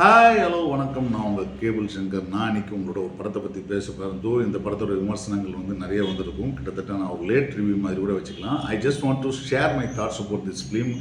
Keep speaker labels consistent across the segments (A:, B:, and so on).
A: Hi hello வணக்கம். நான் உங்கள் கேபிள் சங்கர். நான் இன்னைக்கு உங்களோட ஒரு படத்தை பற்றி பேச போகிறேன் தோ இந்த படத்தோட விமர்சனங்கள் வந்து நிறைய வந்திருக்கும். கிட்டத்தட்ட நான் ஒரு லேட் ரிவ்யூ மாதிரி கூட வச்சுக்கலாம். I just want to share my thoughts about this film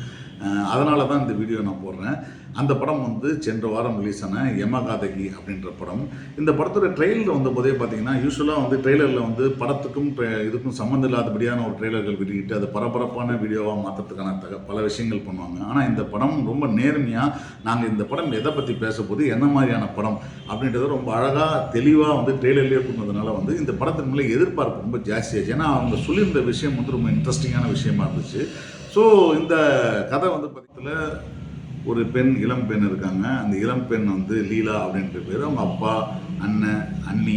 A: அதனால தான் இந்த வீடியோ நான் போடுறேன். அந்த படம் வந்து சென்ற வாரம் ரிலீஸ் ஆன யமகாதகி அப்படின்ற படம். இந்த படத்தோட ட்ரெயிலர் வந்த போதே பார்த்தீங்கன்னா யூஸ்வலாக வந்து ட்ரெய்லரில் வந்து படத்துக்கும் இதுக்கும் சம்மந்தம் இல்லாதபடியான ஒரு ட்ரெய்லர்கள் விட்டுக்கிட்டு அதை பரபரப்பான வீடியோவாக மாற்றுறதுக்கான தக பல விஷயங்கள் பண்ணுவாங்க. ஆனால் இந்த படம் ரொம்ப நேர்மையாக நாங்கள் இந்த படம் எதை பற்றி பேச என்ன மாதிரியான படம் அப்படின்றத ரொம்ப அழகாக தெளிவாக வந்து ட்ரெய்லர்லேயே கொண்டதுனால வந்து இந்த படத்தின் மேலே எதிர்பார்ப்பு ரொம்ப ஜாஸ்தியாச்சு ஏன்னா அவங்க சொல்லியிருந்த விஷயம் வந்து ரொம்ப இன்ட்ரெஸ்டிங்கான விஷயமா இருந்துச்சு. ஸோ இந்த கதை வந்து பக்கத்தில் ஒரு பெண் இளம் பெண் இருக்காங்க. அந்த இளம் பெண் வந்து லீலா அப்படின்ற பேர். அவங்க அப்பா அண்ணன் அண்ணி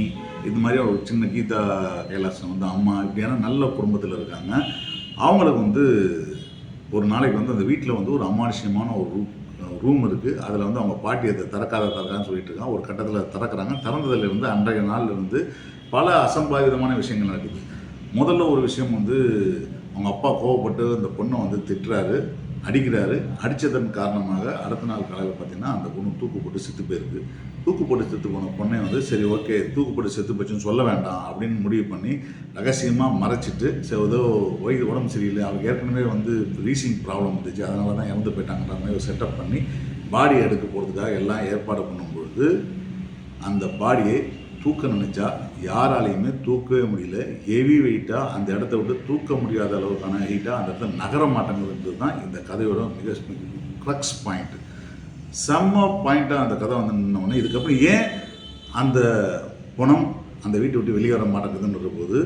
A: இது மாதிரி ஒரு சின்ன கீதா கைலாசம் வந்து அம்மா இப்படியான நல்ல குடும்பத்தில் இருக்காங்க. அவங்களுக்கு வந்து ஒரு நாளைக்கு வந்து அந்த வீட்டில் வந்து ஒரு அமானுஷ்யமான ஒரு ரூம் ரூம் இருக்குது அதில் வந்து அவங்க பாட்டி அதை திறக்காத திறக்கான்னு சொல்லிட்டு இருக்காங்க. ஒரு கட்டத்தில் திறக்கிறாங்க. திறந்ததுலேருந்து அன்றைய நாளில் இருந்து பல அசம்பாவிதமான விஷயங்கள் நடக்குது. முதல்ல ஒரு விஷயம் வந்து அவங்க அப்பா கோவப்பட்டு அந்த பொண்ணை வந்து திட்டுறாரு அடிக்கிறாரு. அடித்ததன் காரணமாக அடுத்த நாள் காலையில் பார்த்தீங்கன்னா அந்த பொண்ணு தூக்கு போட்டு செத்து போயிருக்கு. தூக்கு போட்டு செத்து போன பொண்ணை வந்து சரி ஓகே தூக்கு போட்டு செத்து போச்சுன்னு சொல்ல வேண்டாம் அப்படின்னு முடிவு பண்ணி ரகசியமாக மறைச்சிட்டு சரி ஏதோ வயது உடம்பு சரியில்லை அவருக்கு ஏற்கனவே வந்து ரீசிங் ப்ராப்ளம் இருந்துச்சு அதனால தான் இறந்து போயிட்டாங்கன்ற மாதிரி செட்டப் பண்ணி பாடி எடுக்க போகிறதுக்காக எல்லாம் ஏற்பாடு பண்ணும்பொழுது அந்த பாடியை தூக்க நினைச்சா யாராலையுமே தூக்கவே முடியல. ஹெவி வெயிட்டாக அந்த இடத்த விட்டு தூக்க முடியாத அளவுக்கான ஹெயிட்டாக அந்த இடத்துல நகர மாட்டேங்கிறது தான் இந்த கதையோட மிக க்ளக்ஸ் பாயிண்ட் செம்ம பாயிண்ட்டாக அந்த கதை வந்து நின்னோடனே இதுக்கப்புறம் ஏன் அந்த குணம் அந்த வீட்டை விட்டு வெளியே வர மாட்டேங்குதுன்ற போது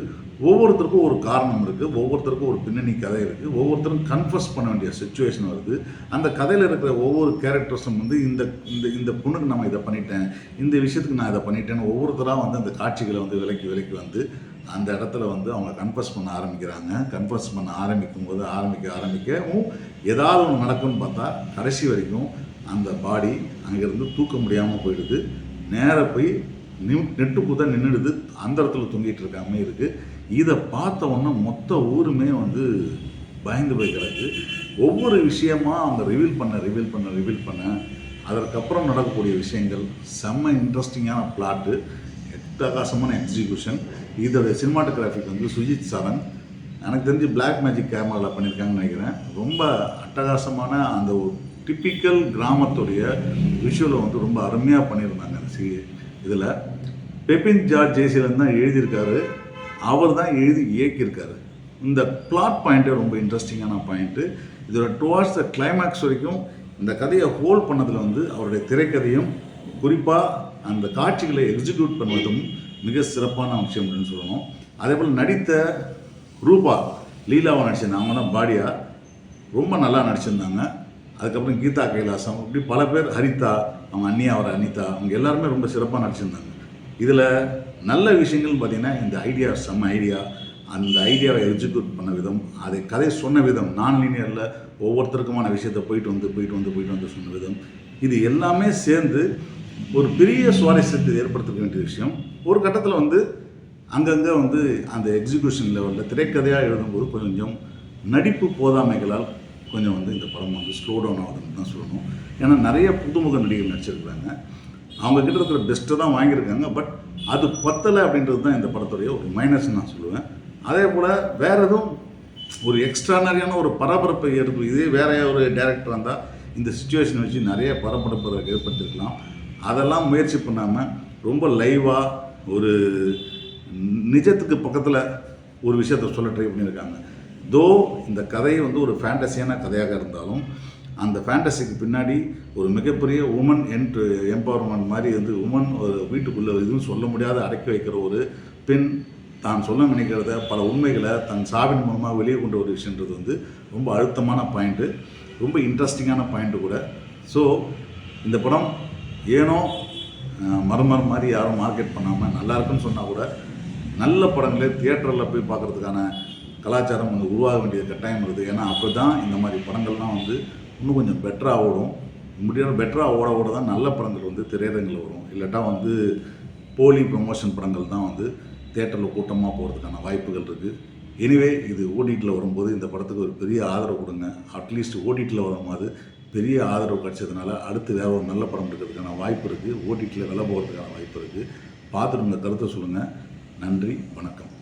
A: ஒவ்வொருத்தருக்கும் ஒரு காரணம் இருக்குது ஒவ்வொருத்தருக்கும் ஒரு பின்னணி கதை இருக்குது ஒவ்வொருத்தரும் கன்ஃபஸ் பண்ண வேண்டிய சுச்சுவேஷன் வருது. அந்த கதையில் இருக்கிற ஒவ்வொரு கேரக்டர்ஸும் வந்து இந்த இந்த இந்த பொண்ணுக்கு நம்ம இதை பண்ணிட்டேன் இந்த விஷயத்துக்கு நான் இதை பண்ணிட்டேன்னு ஒவ்வொருத்தராக வந்து அந்த காட்சிகளை வந்து விலக்கி விலக்கி வந்து அந்த இடத்துல வந்து அவங்க கன்ஃபஸ் பண்ண ஆரம்பிக்கிறாங்க. கன்ஃபஸ் பண்ண ஆரம்பிக்கும் போது ஆரம்பிக்க ஆரம்பிக்கவும் ஏதாவது ஒன்று நடக்கும்னு பார்த்தா கடைசி வரைக்கும் அந்த பாடி அங்கேருந்து தூக்க முடியாமல் போயிடுது. நேராக போய் நி நெட்டு நின்றுடுது அந்த இடத்துல தொங்கிட்டு இருக்காமே இருக்குது இதை பார்த்த உடனே மொத்த ஊருமே வந்து பயந்து போய் கிடக்கு. ஒவ்வொரு விஷயமா அவங்க ரிவீல் பண்ண ரிவீல் பண்ண ரிவீல் பண்ண அதற்கப்புறம் நடக்கக்கூடிய விஷயங்கள் செம்ம இன்ட்ரெஸ்டிங்கான பிளாட்டு அட்டகாசமான எக்ஸிக்யூஷன் இதோட சினிமாட்டோகிராஃபிக் வந்து சுஜித் சரண் எனக்கு தெரிஞ்சு பிளாக் மேஜிக் கேமராவில் பண்ணியிருக்காங்கன்னு நினைக்கிறேன். ரொம்ப அட்டகாசமான அந்த ஒரு டிப்பிக்கல் கிராமத்துடைய விஷுவலை வந்து ரொம்ப அருமையாக பண்ணியிருந்தாங்க அந்த சி இதில் பெப்பின் ஜார்ஜ் ஜெய்சீலன் தான் எழுதியிருக்காரு. அவர் தான் எழுதி இயக்கியிருக்காரு. இந்த பிளாட் பாயிண்ட்டே ரொம்ப இன்ட்ரெஸ்டிங்கான பாயிண்ட்டு இதோட டுவார்ட்ஸ் த கிளைமேக்ஸ் வரைக்கும் இந்த கதையை ஹோல்ட் பண்ணதில் வந்து அவருடைய திரைக்கதையும் குறிப்பாக அந்த காட்சிகளை எக்ஸிக்யூட் பண்ணுவதும் மிக சிறப்பான விஷயம் அப்படின்னு சொல்லணும். அதே போல் நடித்த ரூபா லீலாவை நடித்த அவங்க தான் பாடியா ரொம்ப நல்லா நடிச்சிருந்தாங்க. அதுக்கப்புறம் கீதா கைலாசம் இப்படி பல பேர் ஹரிதா அவங்க அண்ணியா அவர் அனிதா அவங்க எல்லாருமே ரொம்ப சிறப்பாக நடிச்சிருந்தாங்க. இதில் நல்ல விஷயங்கள்னு பார்த்தீங்கன்னா இந்த ஐடியா செம்ம ஐடியா அந்த ஐடியாவை எக்ஸிக்யூட் பண்ண விதம் அதை கதை சொன்ன விதம் நான் லீனியரில் ஒவ்வொருத்தருக்குமான விஷயத்தை போயிட்டு வந்து போயிட்டு வந்து போயிட்டு வந்து சொன்ன விதம் இது எல்லாமே சேர்ந்து ஒரு பெரிய சுவாரஸ்யத்தை ஏற்படுத்த வேண்டிய விஷயம். ஒரு கட்டத்தில் வந்து அங்கங்கே வந்து அந்த எக்ஸிக்யூஷன் லெவலில் திரைக்கதையாக எழுதும்போது கொஞ்சம் நடிப்பு போதாமைகளால் கொஞ்சம் வந்து இந்த படம் வந்து ஸ்லோ டவுன் ஆகுதுன்னு தான் சொல்லணும். ஏன்னா நிறைய புதுமுக நடிகர்கள் நடிச்சிருக்கிறாங்க. அவங்க கிட்ட இருக்கிற பெஸ்ட்டை தான் வாங்கியிருக்காங்க. பட் அது பத்தலை அப்படின்றது தான் இந்த படத்துடைய ஒரு மைனஸ் நான் சொல்லுவேன். அதே போல் வேற எதுவும் ஒரு எக்ஸ்ட்ரானரியான ஒரு பரபரப்பை ஏற்பு இதே வேற ஒரு டேரக்டர் இருந்தால் இந்த சுச்சுவேஷன் வச்சு நிறைய பரபரப்பு ஏற்படுத்திருக்கலாம் அதெல்லாம் முயற்சி பண்ணாமல் ரொம்ப லைவாக ஒரு நிஜத்துக்கு பக்கத்தில் ஒரு விஷயத்தை சொல்ல ட்ரை பண்ணியிருக்காங்க. தோ இந்த கதை வந்து ஒரு ஃபேண்டசியான கதையாக இருந்தாலும் அந்த ஃபேண்டசிக்கு பின்னாடி ஒரு மிகப்பெரிய உமன் என்ட் எம்பவர்மெண்ட் மாதிரி வந்து உமன் ஒரு வீட்டுக்குள்ளே எதுவும் சொல்ல முடியாத அடக்கி வைக்கிற ஒரு பெண் தான். சொல்ல நினைக்கிறத பல உண்மைகளை தன் சாவின் மூலமாக வெளியே கொண்டு ஒரு விஷயன்றது வந்து ரொம்ப அழுத்தமான பாயிண்ட்டு ரொம்ப இன்ட்ரெஸ்டிங்கான பாயிண்ட்டு கூட. ஸோ இந்த படம் ஏனோ அஹ், மர்மர் மாதிரி யாரும் மார்க்கெட் பண்ணாமல் நல்லா இருக்குன்னு சொன்னால் கூட நல்ல படங்களே தியேட்டரில் போய் பார்க்குறதுக்கான கலாச்சாரம் வந்து உருவாக வேண்டிய கட்டாயம் இருக்குது. ஏன்னா அப்போ தான் இந்த மாதிரி படங்கள்லாம் வந்து இன்னும் கொஞ்சம் பெட்டராக ஓடும். முடியாத பெட்டராக ஓட ஓட தான் நல்ல படங்கள் வந்து திரையரங்கில் வரும். இல்லாட்டா வந்து போலி ப்ரொமோஷன் படங்கள் தான் வந்து தேட்டரில் கூட்டமாக போகிறதுக்கான வாய்ப்புகள் இருக்குது எனிவே இது ஓடிடியில் வரும்போது இந்த படத்துக்கு ஒரு பெரிய ஆதரவு கொடுங்க. அட்லீஸ்ட் ஓடிடியில் வரும்போது பெரிய ஆதரவு கிடைச்சதுனால அடுத்து வேற ஒரு நல்ல படம் எடுக்கிறதுக்கான வாய்ப்பு இருக்குது ஓடிடியில் வில போகிறதுக்கான வாய்ப்பு இருக்குது பார்த்துட்டு உங்கள் கருத்தை சொல்லுங்கள் நன்றி வணக்கம்.